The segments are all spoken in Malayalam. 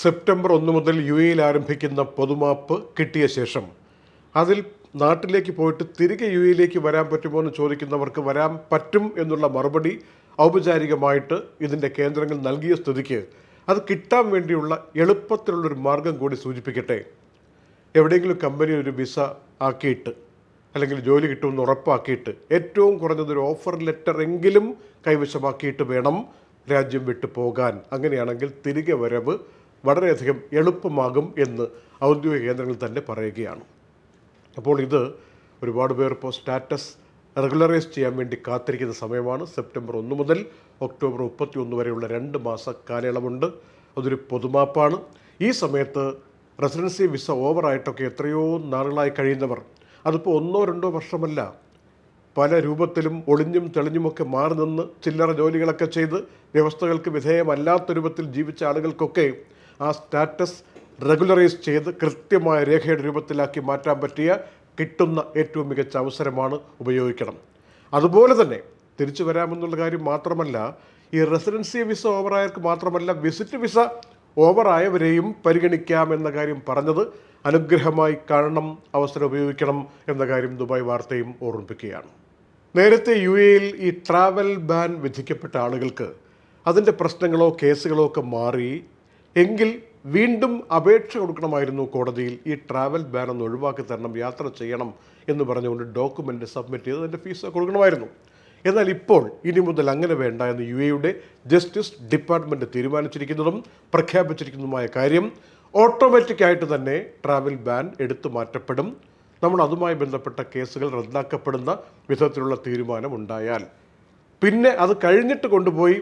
സെപ്റ്റംബർ ഒന്ന് മുതൽ യു എയിൽ ആരംഭിക്കുന്ന പൊതുമാപ്പ് കിട്ടിയ ശേഷം അതിൽ നാട്ടിലേക്ക് പോയിട്ട് തിരികെ യു എയിലേക്ക് വരാൻ പറ്റുമോ എന്ന് ചോദിക്കുന്നവർക്ക് വരാൻ പറ്റും എന്നുള്ള മറുപടി ഔപചാരികമായിട്ട് ഇതിന്റെ കേന്ദ്രങ്ങൾ നൽകിയ സ്ഥിതിക്ക് അത് കിട്ടാൻ വേണ്ടിയുള്ള എളുപ്പത്തിലുള്ളൊരു മാർഗം കൂടി സൂചിപ്പിക്കട്ടെ. എവിടെയെങ്കിലും കമ്പനി ഒരു വിസ ആക്കിയിട്ട് അല്ലെങ്കിൽ ജോലി കിട്ടുമെന്ന് ഉറപ്പാക്കിയിട്ട് ഏറ്റവും കുറഞ്ഞത് ഒരു ഓഫർ ലെറ്റർ എങ്കിലും കൈവശമാക്കിയിട്ട് വേണം രാജ്യം വിട്ടു പോകാൻ. അങ്ങനെയാണെങ്കിൽ തിരികെ വരവ് വളരെയധികം എളുപ്പമാകും എന്ന് ഔദ്യോഗിക കേന്ദ്രങ്ങൾ തന്നെ പറയുകയാണ്. അപ്പോൾ ഇത് ഒരുപാട് പേർ ഇപ്പോൾ സ്റ്റാറ്റസ് റെഗുലറൈസ് ചെയ്യാൻ വേണ്ടി കാത്തിരിക്കുന്ന സമയമാണ്. സെപ്റ്റംബർ ഒന്ന് മുതൽ ഒക്ടോബർ മുപ്പത്തി ഒന്ന് വരെയുള്ള രണ്ട് മാസ കാലയളവുണ്ട്. അതൊരു പൊതുമാപ്പാണ്. ഈ സമയത്ത് റെസിഡൻസി വിസ ഓവറായിട്ടൊക്കെ എത്രയോ നാളുകളായി കഴിയുന്നവർ അതിപ്പോൾ ഒന്നോ രണ്ടോ വർഷമല്ല പല രൂപത്തിലും ഒളിഞ്ഞും തെളിഞ്ഞുമൊക്കെ മാറി നിന്ന് ചില്ലറ ജോലികളൊക്കെ ചെയ്ത് വ്യവസ്ഥകൾക്ക് വിധേയമല്ലാത്ത രൂപത്തിൽ ജീവിച്ച ആളുകൾക്കൊക്കെ ആ സ്റ്റാറ്റസ് റെഗുലറൈസ് ചെയ്ത് കൃത്യമായ രേഖയുടെ രൂപത്തിലാക്കി മാറ്റാൻ പറ്റിയ കിട്ടുന്ന ഏറ്റവും മികച്ച അവസരമാണ് ഉപയോഗിക്കണം. അതുപോലെ തന്നെ തിരിച്ചു വരാമെന്നുള്ള കാര്യം മാത്രമല്ല ഈ റെസിഡൻസി വിസ ഓവറായവർക്ക് മാത്രമല്ല വിസിറ്റ് വിസ ഓവറായവരെയും പരിഗണിക്കാം എന്ന കാര്യം പറഞ്ഞത് അനുഗ്രഹമായി കാണണം അവസരം ഉപയോഗിക്കണം എന്ന കാര്യം ദുബായ് വാർത്തയും ഓർമ്മിപ്പിക്കുകയാണ്. നേരത്തെ യു എയിൽ ഈ ട്രാവൽ ബാൻ വിധിക്കപ്പെട്ട ആളുകൾക്ക് അതിന്റെ പ്രശ്നങ്ങളോ കേസുകളോ ഒക്കെ മാറി എങ്കിൽ വീണ്ടും അപേക്ഷ കൊടുക്കണമായിരുന്നു കോടതിയിൽ. ഈ ട്രാവൽ ബാൻ ഒന്ന് ഒഴിവാക്കി തരണം യാത്ര ചെയ്യണം എന്ന് പറഞ്ഞുകൊണ്ട് ഡോക്യുമെന്റ് സബ്മിറ്റ് ചെയ്ത് അതിന്റെ ഫീസ് കൊടുക്കണമായിരുന്നു. എന്നാൽ ഇപ്പോൾ ഇനി മുതൽ അങ്ങനെ വേണ്ട എന്ന് യു എയുടെ ജസ്റ്റിസ് ഡിപ്പാർട്ട്മെന്റ് തീരുമാനിച്ചിരിക്കുന്നതും പ്രഖ്യാപിച്ചിരിക്കുന്നതുമായ കാര്യം ഓട്ടോമാറ്റിക്കായിട്ട് തന്നെ ട്രാവൽ ബാൻ എടുത്തു മാറ്റപ്പെടും. നമ്മൾ അതുമായി ബന്ധപ്പെട്ട കേസുകൾ റദ്ദാക്കപ്പെടുന്ന വിധത്തിലുള്ള തീരുമാനം ഉണ്ടായാൽ. പിന്നെ അത് കഴിഞ്ഞിട്ട് കൊണ്ടുപോയി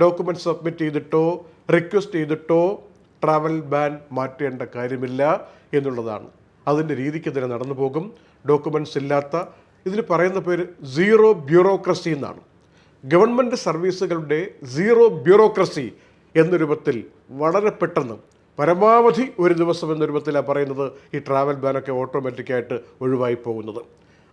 ഡോക്യുമെന്റ് സബ്മിറ്റ് ചെയ്തിട്ടോ റിക്വസ്റ്റ് ചെയ്തിട്ടോ ട്രാവൽ ബാൻ മാറ്റേണ്ട കാര്യമില്ല എന്നുള്ളതാണ്. അതിന്റെ രീതിക്ക് തന്നെ നടന്നു പോകും. ഡോക്യുമെന്റ്സ് ഇല്ലാത്ത ഇതിന് പറയുന്ന പേര് സീറോ ബ്യൂറോക്രസി എന്നാണ്. ഗവൺമെന്റ് സർവീസുകളുടെ സീറോ ബ്യൂറോക്രസി എന്ന രൂപത്തിൽ വളരെ പെട്ടെന്ന് പരമാവധി ഒരു ദിവസം എന്ന രൂപത്തിലാണ് പറയുന്നത് ഈ ട്രാവൽ ബാനൊക്കെ ഓട്ടോമാറ്റിക്കായിട്ട് ഒഴിവായി പോകുന്നത്.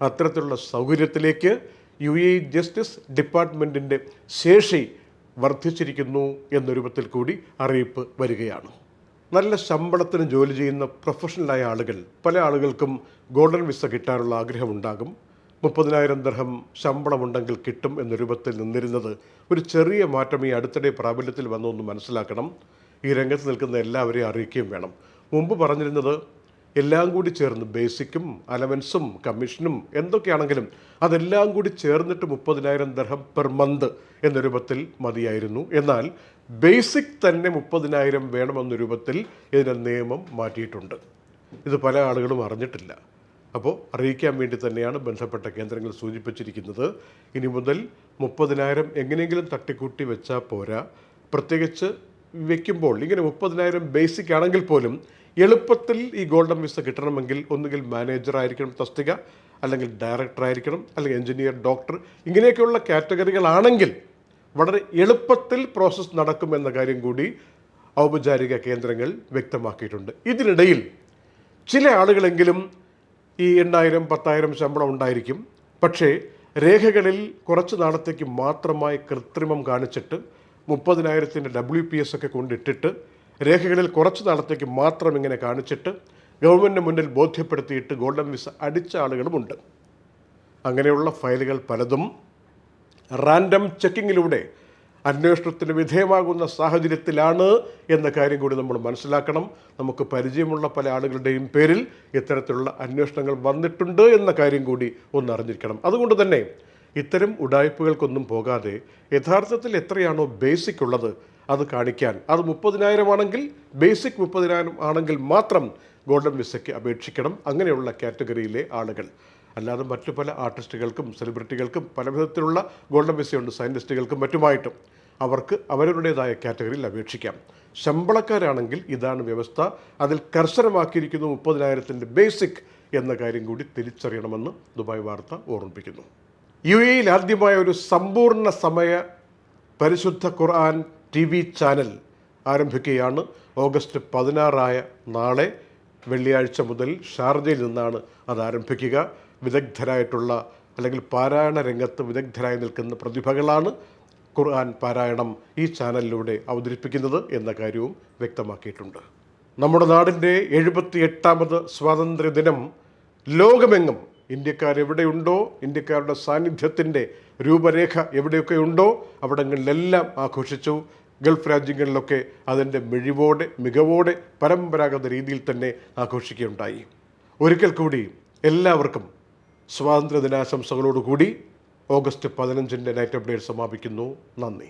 അത്തരത്തിലുള്ള സൗകര്യത്തിലേക്ക് യു എ ജസ്റ്റിസ് ഡിപ്പാർട്ട്മെന്റിന്റെ ശേഷി വർദ്ധിച്ചിരിക്കുന്നു എന്ന രൂപത്തിൽ കൂടി അറിയിപ്പ് വരികയാണ്. നല്ല ശമ്പളത്തിന് ജോലി ചെയ്യുന്ന പ്രൊഫഷണലായ ആളുകൾ പല ആളുകൾക്കും ഗോൾഡൻ വിസ കിട്ടാനുള്ള ആഗ്രഹമുണ്ടാകും. മുപ്പതിനായിരം ദർഹം ശമ്പളമുണ്ടെങ്കിൽ കിട്ടും എന്ന രൂപത്തിൽ നിന്നിരുന്നത് ഒരു ചെറിയ മാറ്റം ഈ അടുത്തിടെ പ്രാബല്യത്തിൽ വന്നു എന്ന് മനസ്സിലാക്കണം. ഈ രംഗത്ത് നിൽക്കുന്ന എല്ലാവരെയും അറിയിക്കുകയും വേണം. മുമ്പ് പറഞ്ഞിരുന്നത് എല്ലാം കൂടി ചേർന്ന് ബേസിക്കും അലവൻസും കമ്മീഷനും എന്തൊക്കെയാണെങ്കിലും അതെല്ലാം കൂടി ചേർന്നിട്ട് മുപ്പതിനായിരം ദർഹം പെർ മന്ത് എന്ന രൂപത്തിൽ മതിയായിരുന്നു. എന്നാൽ ബേസിക് തന്നെ മുപ്പതിനായിരം വേണമെന്ന രൂപത്തിൽ ഇതിന്റെ നിയമം മാറ്റിയിട്ടുണ്ട്. ഇത് പല ആളുകളും അറിഞ്ഞിട്ടില്ല. അപ്പോൾ അറിയിക്കാൻ വേണ്ടി തന്നെയാണ് ബന്ധപ്പെട്ട കേന്ദ്രങ്ങൾ സൂചിപ്പിച്ചിരിക്കുന്നത്. ഇനി മുതൽ മുപ്പതിനായിരം എങ്ങനെയെങ്കിലും തട്ടിക്കൂട്ടി വെച്ചാൽ പോരാ. പ്രത്യേകിച്ച് വെക്കുമ്പോൾ ഇങ്ങനെ മുപ്പതിനായിരം ബേസിക് ആണെങ്കിൽ പോലും എളുപ്പത്തിൽ ഈ ഗോൾഡൻ വിസ കിട്ടണമെങ്കിൽ ഒന്നുകിൽ മാനേജർ ആയിരിക്കണം തസ്തിക അല്ലെങ്കിൽ ഡയറക്ടർ ആയിരിക്കണം അല്ലെങ്കിൽ എഞ്ചിനീയർ ഡോക്ടർ ഇങ്ങനെയൊക്കെയുള്ള കാറ്റഗറികളാണെങ്കിൽ വളരെ എളുപ്പത്തിൽ പ്രോസസ്സ് നടക്കുമെന്ന കാര്യം കൂടി ഔപചാരിക കേന്ദ്രങ്ങൾ വ്യക്തമാക്കിയിട്ടുണ്ട്. ഇതിനിടയിൽ ചില ആളുകളെങ്കിലും ഈ എണ്ണായിരം പത്തായിരം ശമ്പളം ഉണ്ടായിരിക്കും. പക്ഷേ രേഖകളിൽ കുറച്ച് നാളത്തേക്ക് മാത്രമായി കൃത്രിമം കാണിച്ചിട്ട് മുപ്പതിനായിരത്തിന്റെ ഡബ്ല്യു പി എസ് ഒക്കെ കൊണ്ടിട്ടിട്ട് രേഖകളിൽ കുറച്ച് നാളത്തേക്ക് മാത്രം ഇങ്ങനെ കാണിച്ചിട്ട് ഗവൺമെന്റിന് മുന്നിൽ ബോധ്യപ്പെടുത്തിയിട്ട് ഗോൾഡൻ വിസ അടിച്ച ആളുകളുമുണ്ട്. അങ്ങനെയുള്ള ഫയലുകൾ പലതും റാൻഡം ചെക്കിങ്ങിലൂടെ അന്വേഷണത്തിന് വിധേയമാകുന്ന സാഹചര്യത്തിലാണ് എന്ന കാര്യം കൂടി നമ്മൾ മനസ്സിലാക്കണം. നമുക്ക് പരിചയമുള്ള പല ആളുകളുടെയും പേരിൽ ഇത്തരത്തിലുള്ള അന്വേഷണങ്ങൾ വന്നിട്ടുണ്ട് എന്ന കാര്യം കൂടി ഒന്ന് അറിഞ്ഞിരിക്കണം. അതുകൊണ്ട് തന്നെ ഇത്തരം ഉടായ്പകൾക്കൊന്നും പോകാതെ യഥാർത്ഥത്തിൽ എത്രയാണോ ബേസിക് ഉള്ളത് അത് കാണിക്കാൻ. അത് മുപ്പതിനായിരം ആണെങ്കിൽ ബേസിക് മുപ്പതിനായിരം ആണെങ്കിൽ മാത്രം ഗോൾഡൻ വിസയ്ക്ക് അപേക്ഷിക്കണം. അങ്ങനെയുള്ള കാറ്റഗറിയിലെ ആളുകൾ. അല്ലാതെ മറ്റു പല ആർട്ടിസ്റ്റുകൾക്കും സെലിബ്രിറ്റികൾക്കും പല വിധത്തിലുള്ള ഗോൾഡൻ വിസയുണ്ട് സയന്റിസ്റ്റുകൾക്കും മറ്റുമായിട്ടും. അവർക്ക് അവരവരുടേതായ കാറ്റഗറിയിൽ അപേക്ഷിക്കാം. ശമ്പളക്കാരാണെങ്കിൽ ഇതാണ് വ്യവസ്ഥ. അതിൽ കർശനമാക്കിയിരിക്കുന്നു മുപ്പതിനായിരത്തിന്റെ ബേസിക് എന്ന കാര്യം കൂടി തിരിച്ചറിയണമെന്ന് ദുബായ് വാർത്ത ഓർമ്മിപ്പിക്കുന്നു. യു എയിൽ ആദ്യമായ ഒരു സമ്പൂർണ സമയ പരിശുദ്ധ ഖുർആൻ ടി വി ചാനൽ ആരംഭിക്കുകയാണ്. ഓഗസ്റ്റ് പതിനാറായ നാളെ വെള്ളിയാഴ്ച മുതൽ ഷാർജയിൽ നിന്നാണ് അത് ആരംഭിക്കുക. വിദഗ്ധരായിട്ടുള്ള അല്ലെങ്കിൽ പാരായണ രംഗത്ത് വിദഗ്ധരായി നിൽക്കുന്ന പ്രതിഭകളാണ് ഖുർആൻ പാരായണം ഈ ചാനലിലൂടെ അവതരിപ്പിക്കുന്നത് എന്ന കാര്യവും വ്യക്തമാക്കിയിട്ടുണ്ട്. നമ്മുടെ നാടിന്റെ എഴുപത്തി എട്ടാമത് സ്വാതന്ത്ര്യ ദിനം ലോകമെങ്ങും ഇന്ത്യക്കാർ എവിടെയുണ്ടോ ഇന്ത്യക്കാരുടെ സാന്നിധ്യത്തിന്റെ രൂപരേഖ എവിടെയൊക്കെ ഉണ്ടോ അവിടങ്ങളിലെല്ലാം ആഘോഷിച്ചു. ഗൾഫ് രാജ്യങ്ങളിലൊക്കെ അതിന്റെ മിഴിവോടെ മികവോടെ പരമ്പരാഗത രീതിയിൽ തന്നെ ആഘോഷിക്കുകയുണ്ടായി. ഒരിക്കൽ കൂടി എല്ലാവർക്കും സ്വാതന്ത്ര്യ ദിനാശംസകളോടുകൂടി ഓഗസ്റ്റ് പതിനഞ്ചിന്റെ നൈറ്റ് അപ്ഡേറ്റ് സമാപിക്കുന്നു. നന്ദി.